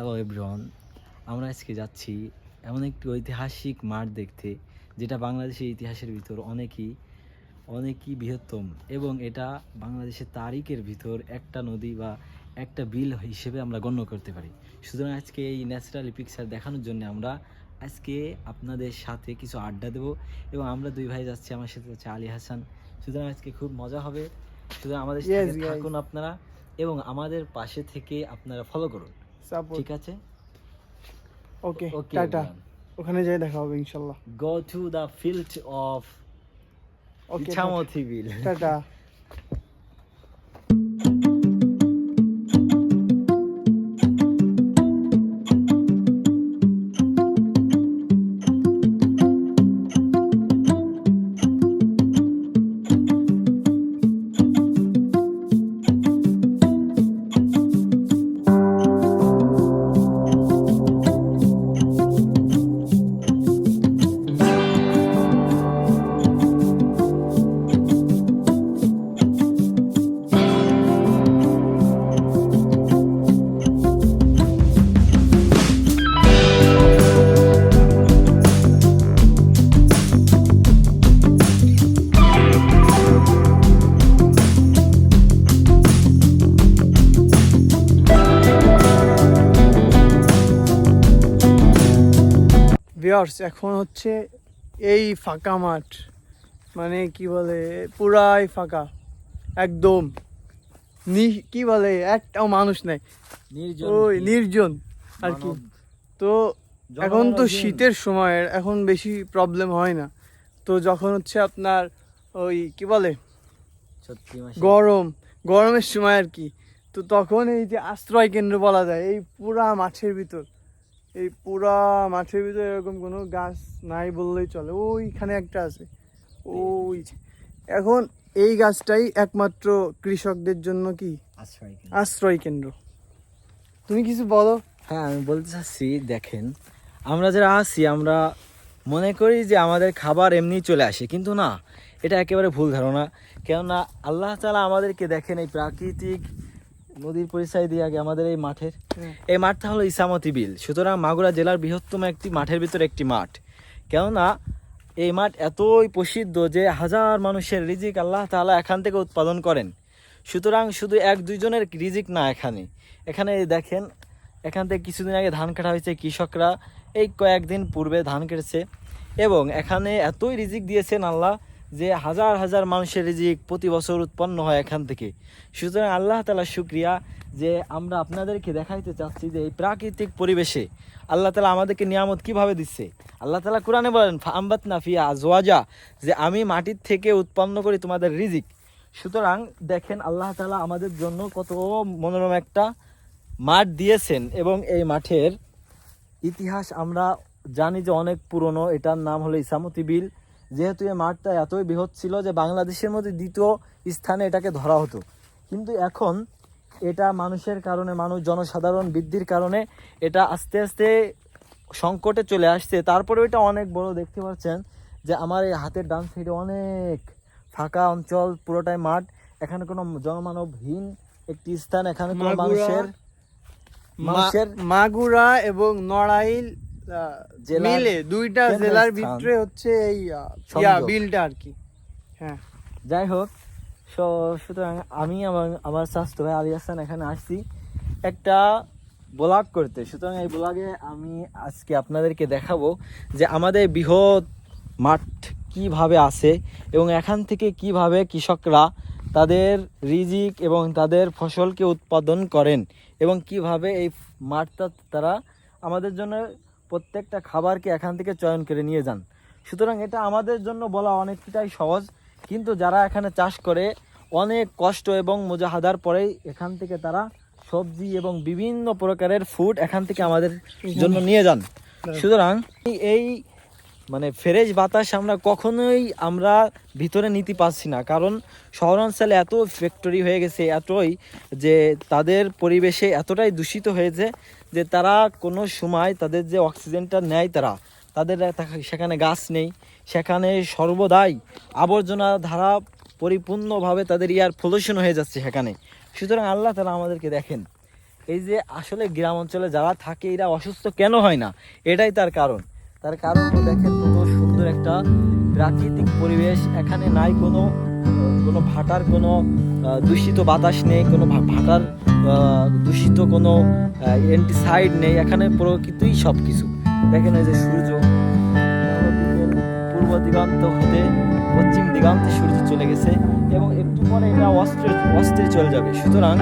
Hello everyone আমরা আজকে যাচ্ছি এমন একটি ঐতিহাসিক মাঠ দেখতে যেটা বাংলাদেশের ইতিহাসের ভিতর অনেকই অনেকই বৃহত্তম এবং এটা বাংলাদেশের তারিখের ভিতর একটা নদী বা একটা বিল হিসেবে আমরা গণ্য করতে পারি। সুতরাং আজকে এই ন্যাচারালি পিকচার দেখানোর জন্য আমরা আজকে আপনাদের সাথে কিছু আড্ডা দেব এবং আমরা দুই ভাই যাচ্ছি আমার সাথে যাচ্ছে আলী হাসান। সুতরাং আজকে খুব মজা হবে। সুতরাং আমাদের সাথে থাকুন আপনারা এবং আমাদের পাশে থেকে আপনারা ফলো করুন। সাপোর্ট। ঠিক আছে? Okay tata. ওখানে যাই দেখা হবে ইনশাল্লাহ। Go to the field of okay bill tata. Viewers এখন হচ্ছে এই ফাঁকা মাঠ। মানে কি বলে পুরাই ফাঁকা। একদম। নি কি বলে একটাও মানুষ নাই। ওই নির্জন। আর কি। তো এখন তো শীতের সময় এখন বেশি প্রবলেম হয় না। তো যখন হচ্ছে আপনার ওই কি বলে গরম গরমের সময় আর কি। তো তখন এই যে আশ্রয় কেন্দ্র বলা যায় এই পুরা মাঠের ভিতর। এই পুরা মাঠের ভিতরে এরকম কোনো গাছ নাই বললেই চলে। ওইখানে একটা আছে। ওই এখন এই গাছটাই একমাত্র কৃষকদের জন্য কি? আশ্রয় কেন্দ্র। তুমি কিছু বলো। হ্যাঁ আমি বলতে চাচ্ছি দেখেন আমরা যারা আছি আমরা মনে করি যে আমাদের খাবার এমনি চলে আসে কিন্তু না এটা একেবারে ভুল ধারণা। কেননা আল্লাহ তালা আমাদেরকে দেখেন এই প্রাকৃতিক নদীর পরিচয় দিয়ে আগে আমাদের এই মাঠের। এই মাঠটা হলো ইসামতি বিল। সুতরাং মাগুরা জেলার বৃহত্তম একটি মাঠের ভিতর একটি মাঠ। কেননা এই মাঠ এতই প্রসিদ্ধ যে হাজার মানুষের রিজিক আল্লাহ তাআলা এখান থেকে উৎপাদন করেন। সুতরাং শুধু এক দুইজনের রিজিক না এখানে। এখানে দেখেন এখান থেকে কিছুদিন আগে ধান কাটা হয়েছে কৃষকরা। এই কয়েকদিন পূর্বে ধান কেটেছে। এবং এখানে এতই রিজিক দিয়েছেন আল্লাহ যে হাজার হাজার মানুষের রিজিক প্রতি বছর উৎপন্ন হয় এখান থেকে। সুতরাং আল্লাহ তালা শুক্রিয়া যে আমরা আপনাদেরকে দেখাইতে চাচ্ছি যে এই প্রাকৃতিক পরিবেশে আল্লাহ তালা আমাদেরকে নিয়ামত কীভাবে দিচ্ছে? আল্লাহ তালা কোরআনে বলেন ফাম্বাত নাফিয়া জোয়াজা যে আমি মাটির থেকে উৎপন্ন করি তোমাদের রিজিক। সুতরাং দেখেন আল্লাহ তালা আমাদের জন্য কত মনোরম একটা মাঠ দিয়েছেন এবং এই মাঠের ইতিহাস আমরা জানি যে অনেক পুরনো। এটার নাম হলো ইসামতি বিল। যেহেতু এই মাঠটা এতই বৃহৎ ছিল যে বাংলাদেশের মধ্যে দ্বিতীয় স্থানে এটাকে ধরা হতো। কিন্তু এখন এটা মানুষের কারণে মানুষ জনসাধারণ বৃদ্ধির কারণে এটা আস্তে আস্তে সংকটে চলে আসছে। তারপরে এটা অনেক বড় দেখতে পাচ্ছেন যে আমার এই হাতের ডান সাইডে অনেক ফাঁকা অঞ্চল পুরোটাই মাঠ। এখানে কোনো জনমানবহীন একটি স্থান এখানে কোনো মানুষের মানুষের মাগুরা এবং নড়াইল মিলে দুইটা জেলার ভিতরে হচ্ছে এই বিলটা আর কি। হ্যাঁ। যাই হোক সো সুতরাং আমি আমার আমার স্বাস্থ্য ভাই আলী হাসান এখানে আসছি। একটা ব্লগ করতে। সুতরাং এই ব্লগে আমি আজকে আপনাদেরকে দেখাবো যে আমাদের বৃহৎ মাঠ কীভাবে আছে এবং এখান থেকে কীভাবে কৃষকরা তাদের রিজিক এবং তাদের ফসলকে উৎপাদন করেন এবং কীভাবে এই মাঠটা তারা আমাদের জন্য প্রত্যেকটা খাবারকে এখান থেকে চয়ন করে নিয়ে যান। সুতরাং এটা আমাদের জন্য বলা অনেকটাই সহজ। কিন্তু যারা এখানে চাষ করে, অনেক কষ্ট এবং মোজাহাদার পরেই এখান থেকে তারা সবজি এবং বিভিন্ন প্রকারের ফুড এখান থেকে আমাদের জন্য নিয়ে যান। সুতরাং এই মানে ফ্রেশ বাতাস আমরা কখনোই আমরা ভিতরে নিতে পারছি না। কারণ শহরাঞ্চলে এত ফ্যাক্টরি হয়ে গেছে, এতই যে তাদের পরিবেশে এতটাই দূষিত হয়েছে যে তারা কোনো সময় তাদের যে অক্সিজেনটা নেয় তারা, তাদের সেখানে গাছ নেই, সেখানে সর্বদাই আবর্জনা ধারা পরিপূর্ণভাবে তাদের ইয়ার পলিউশন হয়ে যাচ্ছে সেখানে। সুতরাং আল্লাহ তারা আমাদেরকে দেখেন, এই যে আসলে গ্রাম অঞ্চলে যারা থাকে এরা অসুস্থ কেন হয় না? এটাই তার কারণ। তার কারণ দেখেন, কত সুন্দর একটা প্রাকৃতিক পরিবেশ। এখানে নাই কোনো কোনো ভাটার কোনো দূষিত বাতাস নেই, কোনো ভাটার দূষিত কোনো অ্যান্টিসাইড নেই। এখানে প্রকৃতিই সব কিছু দেখেন এই যে সূর্য পূর্ব দিগন্ত হতে পশ্চিম দিগন্তে সূর্য চলে গেছে এবং একটু পরে এটা অস্ত্রে অস্ত্রে চলে যাবে। সুতরাং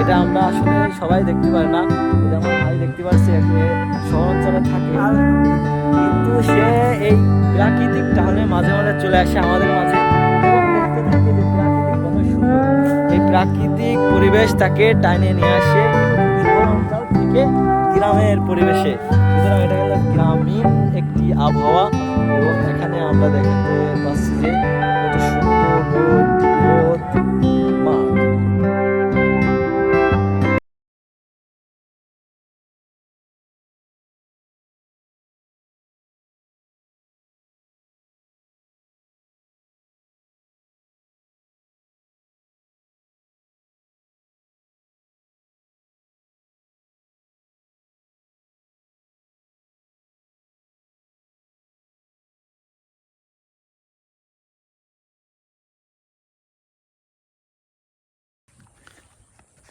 এটা আমরা আসলে সবাই দেখতে পারি না। এটা আমার ভাই দেখতে পাচ্ছি এখানে শহর অঞ্চলে থাকে। কিন্তু সে এই প্রাকৃতিক টানে মাঝে মাঝে চলে আসে আমাদের মাঝে। কত সুন্দর। এই প্রাকৃতিক পরিবেশ তাকে টাইনে নিয়ে আসে। থেকে গ্রামের পরিবেশে। সুতরাং এটা হলো গ্রামীণ একটি আবহাওয়া। এবং এখানে আমরা দেখতে পাচ্ছি যে কত সুন্দর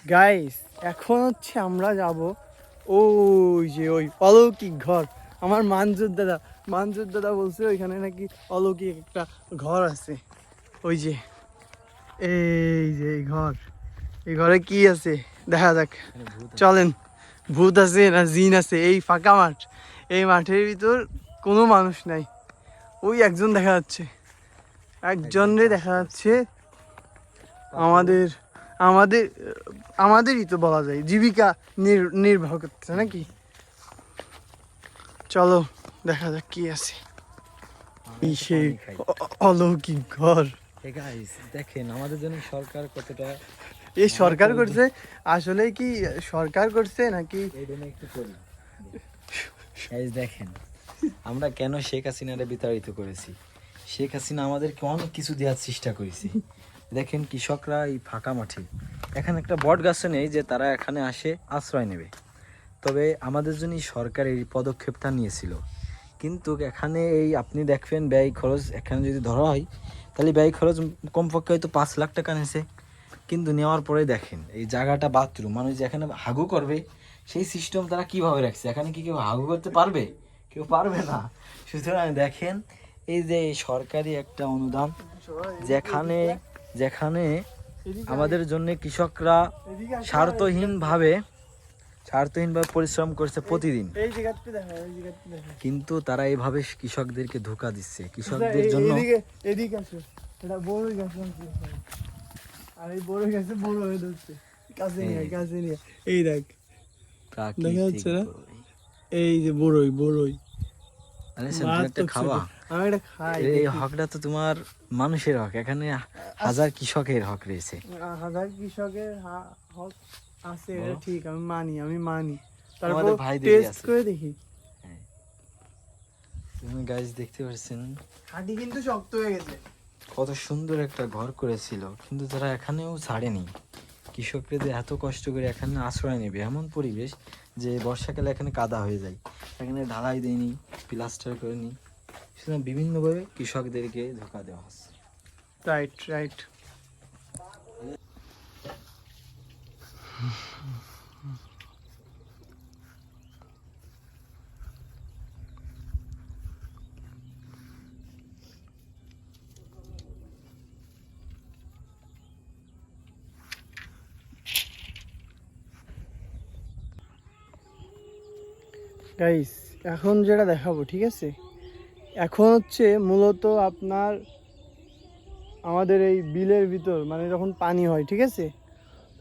গাইস এখন হচ্ছে আমরা যাব ওই যে ওই অলৌকিক ঘর। আমার মানজুর দাদা মানজুর দাদা বলছে ওইখানে নাকি অলৌকিক একটা ঘর আছে। ওই যে, এই যে এই ঘর। এই ঘরে কি আছে? দেখা যাক। চলেন। ভূত আছে না জিন আছে? এই ফাঁকা মাঠ। এই মাঠের ভিতর কোনো মানুষ নাই। ওই একজন দেখা যাচ্ছে। একজনরে দেখা যাচ্ছে আমাদের আমাদের আমাদেরই তো বলা যায় জীবিকা নির- নির্বাহ করতেছে নাকি? চলো দেখা যাক কি আছে। এই সেই অলৌকিক ঘর। দেখেন আমাদের জন্য সরকার কতটা এই সরকার করছে? আসলে কি সরকার করছে নাকি? একটু দেখেন আমরা কেন শেখ হাসিনারে বিতাড়িত করেছি? শেখ হাসিনা আমাদেরকে অনেক কিছু দেওয়ার চেষ্টা করেছে। দেখেন কৃষকরা এই ফাঁকা মাঠে। এখানে একটা বট গাছে নেই যে তারা এখানে আসে, আশ্রয় নেবে। তবে আমাদের জন্য সরকার এই পদক্ষেপটা নিয়েছিল। কিন্তু এখানে এই আপনি দেখবেন ব্যয় খরচ, এখানে যদি ধরা হয়, তাহলে ব্যয় খরচ কমপক্ষে হয়তো পাঁচ লাখ টাকা নিয়েছে। কিন্তু নেওয়ার পরে দেখেন, এই জায়গাটা বাথরুম, মানুষ যেখানে হাগু করবে, সেই সিস্টেম তারা কীভাবে রাখছে? এখানে কি কেউ হাগু করতে পারবে? কেউ পারবে না। সুতরাং দেখেন, এই যে সরকারি একটা অনুদান, যেখানে যেখানে আমাদের জন্য কৃষকরা স্বার্থহীনভাবে স্বার্থহীনভাবে পরিশ্রম করছে প্রতিদিন। কিন্তু তারা এইভাবে কৃষকদেরকে ধোকা দিচ্ছে। কৃষকদের জন্য এই। এই দেখ। দেখা যাচ্ছে না? এই যে বড়ই বড়ই। খাওয়া। আমি এটা খাই এই হকটা তো তোমার মানুষের হক এখানে হাজার কৃষকের হক রয়েছে। হাজার কৃষকের হক আছে এটা ঠিক আমি মানি আমি মানি। তারপর টেস্ট করে দেখি। তুমি গাছ দেখতে পাচ্ছেন? হাঁটি কিন্তু শক্ত হয়ে গেছে। কত সুন্দর একটা ঘর করেছিল কিন্তু তারা এখানেও ছাড়েনি। কৃষকরা যে এত কষ্ট করে এখানে আশ্রয় নেবে এমন পরিবেশ যে বর্ষাকালে এখানে কাদা হয়ে যায়। এখানে ঢালাই দেয়নি প্লাস্টার করেনি। সুতরাং বিভিন্নভাবে কৃষকদেরকে ধোকা দেওয়া হচ্ছে। রাইট রাইট গাইস এখন যেটা দেখাবো ঠিক আছে? এখন হচ্ছে মূলত আপনার আমাদের এই বিলের ভিতর মানে যখন পানি হয়, ঠিক আছে?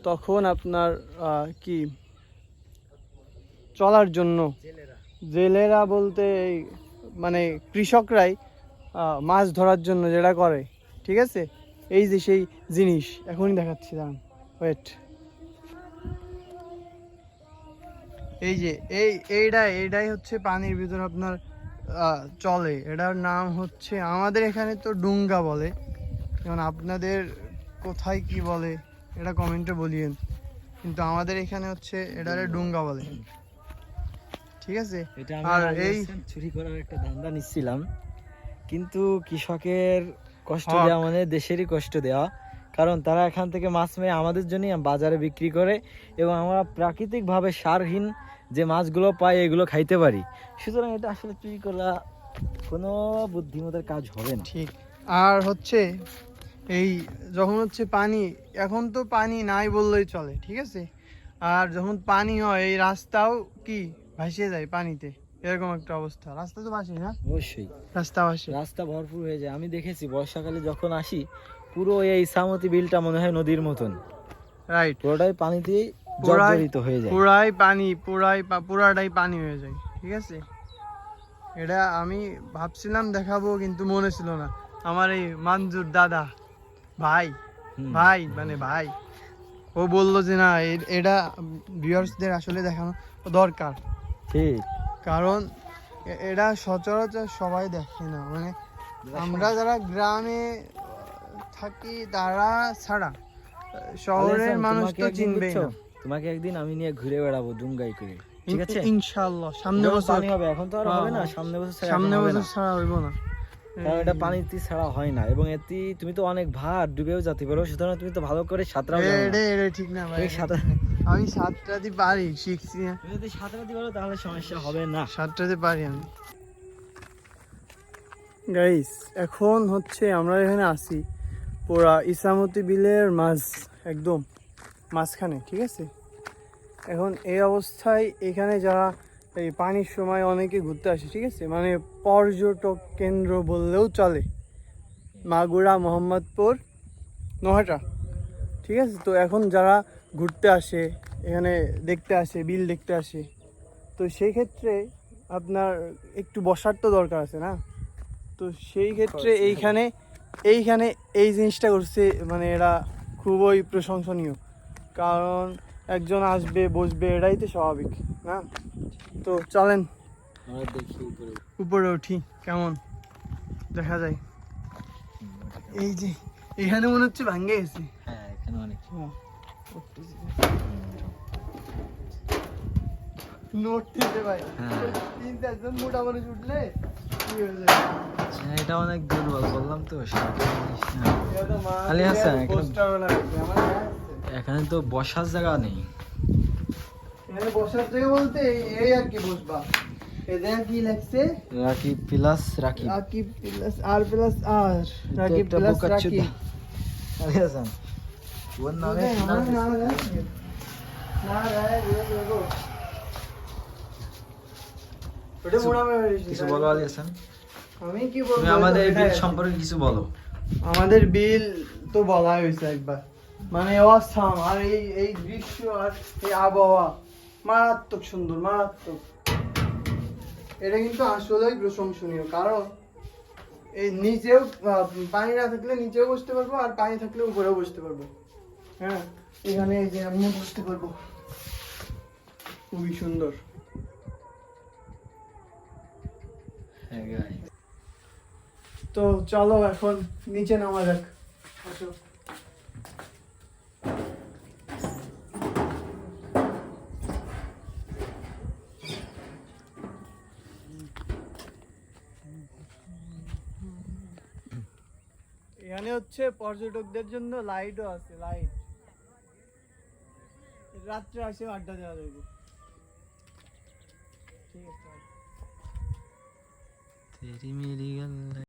তখন আপনার কি? চলার জন্য জেলেরা বলতে এই মানে কৃষকরাই মাছ ধরার জন্য যেটা করে, ঠিক আছে? এই যে সেই জিনিস, এখনই দেখাচ্ছি, দাঁড়ান ওয়েট এই যে, এই এইটা এইটাই হচ্ছে পানির ভিতর আপনার চলে। এটার নাম হচ্ছে আমাদের এখানে তো ডুঙ্গা বলে। যেমন আপনাদের কোথায় কি বলে এটা কমেন্টে বলিয়েন। কিন্তু আমাদের এখানে হচ্ছে এটারে ডুঙ্গা বলে। ঠিক আছে? আর এই চুরি করার একটা ধান্দা নিচ্ছিলাম। কিন্তু কৃষকের কষ্ট দেওয়া মানে দেশেরই কষ্ট দেওয়া কারণ তারা এখান থেকে মাছ মেয়ে আমাদের জন্যই বাজারে বিক্রি করে এবং আমরা প্রাকৃতিকভাবে সারহীন যে মাছগুলো পাই এগুলো খাইতে পারি। সুতরাং এটা আসলে চুরি করা কোনো বুদ্ধিমতের কাজ হবে না। ঠিক। আর হচ্ছে এই যখন হচ্ছে পানি এখন তো পানি নাই বললেই চলে ঠিক আছে? আর যখন পানি হয় এই রাস্তাও কি ভাসিয়ে যায় পানিতে? এরকম একটা অবস্থা। রাস্তা তো ভাসে না? অবশ্যই। রাস্তা ভাসে। রাস্তা ভরপুর হয়ে যায়। আমি দেখেছি বর্ষাকালে যখন আসি পুরো এই সামতি বিলটা মনে হয় নদীর মতন। রাইট পুরোটাই পানিতে পুরাই- জর্জরিত হয়ে যায়। পুরাই পানি পুরাই পুরাটাই পানি হয়ে যায় ঠিক আছে? এটা আমি ভাবছিলাম দেখাবো কিন্তু মনে ছিল না। আমার এই মানজুর দাদা ভাই ভাই মানে ভাই ও বলল যে না এটা ভিউয়ার্সদের আসলে দেখানো দরকার। ঠিক। কারণ এটা সচরাচর সবাই দেখে না মানে আমরা যারা গ্রামে থাকি তারা ছাড়া শহরের মানুষ তো চিনবেই না। তোমাকে একদিন আমি নিয়ে ঘুরে বেড়াবো ডুঙ্গাই করে। ঠিক আছে? ইনশাআল্লাহ সামনে বছর পানি হবে এখন তো আর হবে না। সামনে বছর সামনে বছর ছাড়া হইব না। কারণ এটা পানিতে ছাড়া হয় না এবং এতে তুমি তো অনেক ভার ডুবেও যেতে পারো সুতরাং তুমি তো ভালো করে সাঁতরাও জানো না। এটা এটা ঠিক না ভাই। সাঁতার আমি পারি শিখছি। তুমি যদি সাঁতার দিতে পারো তাহলে সমস্যা হবে না। সাতটাতে পারি আমি। গাইস এখন হচ্ছে আমরা এখানে আসি পুরা ইসামতি বিলের মাঝ একদম। মাঝখানে ঠিক আছে? এখন এই অবস্থায় এখানে যারা এই পানির সময় অনেকে ঘুরতে আসে ঠিক আছে? মানে পর্যটক কেন্দ্র বললেও চলে। মাগুরা মোহাম্মদপুর নোহাটা ঠিক আছে? তো এখন যারা ঘুরতে আসে এখানে দেখতে আসে বিল দেখতে আসে তো সেই ক্ষেত্রে আপনার একটু বসার তো দরকার আছে না? তো সেই ক্ষেত্রে এইখানে এইখানে এই জিনিসটা করছে মানে এরা খুবই প্রশংসনীয়। কারণ একজন আসবে বসবে এটাই তো স্বাভাবিক না? তো চলেন। উপরে উঠি। কেমন? দেখা যায়। এই যে এখানে মনে হচ্ছে ভাঙ্গে গেছে। হ্যাঁ এখানে অনেক। নোট দিতে ভাই। হ্যাঁ। তিন চারজন মোটা মানুষ উঠলে হ্যাঁ, এটা অনেক দুর্বল বললাম তো সাঁতার জানিস এখানে- তো বসার জায়গা নেই। এখানে বসার জায়গা বলতে এই- আর কি বসবা। এদের কি লাগছে? রাকিব প্লাস রাকিব। রাকিব প্লাস আর প্লাস আর। রাকিব প্লাস রাকিব। আলী ওর নামে ওদের নাম আমার না রে, রে, রে, ওটা মোড়া কিছু বলো না? আমি কি বলব? আমাদের বিল সম্পর্কে কিছু বলো। আমাদের বিল তো বলাই হয়েছে একবার। মানে অসাম আর এই এই দৃশ্য আর এই আবহাওয়া মারাত্মক সুন্দর মারাত্মক। এটা কিন্তু আসলেই প্রশংসনীয় কারণ এই নিচেও পানি না থাকলে নিচেও বসতে পারব আর পানি থাকলে উপরেও বসতে পারব। হ্যাঁ এখানে এই যে আমিও বসতে পারব। খুবই সুন্দর। হ্যাঁ তো চলো এখন নিচে নামা যাক। আসো। এখানে হচ্ছে পর্যটকদের জন্য লাইটও আছে লাইট রাত্রে আসে আড্ডা দেওয়া যাবে। ঠিক আছে।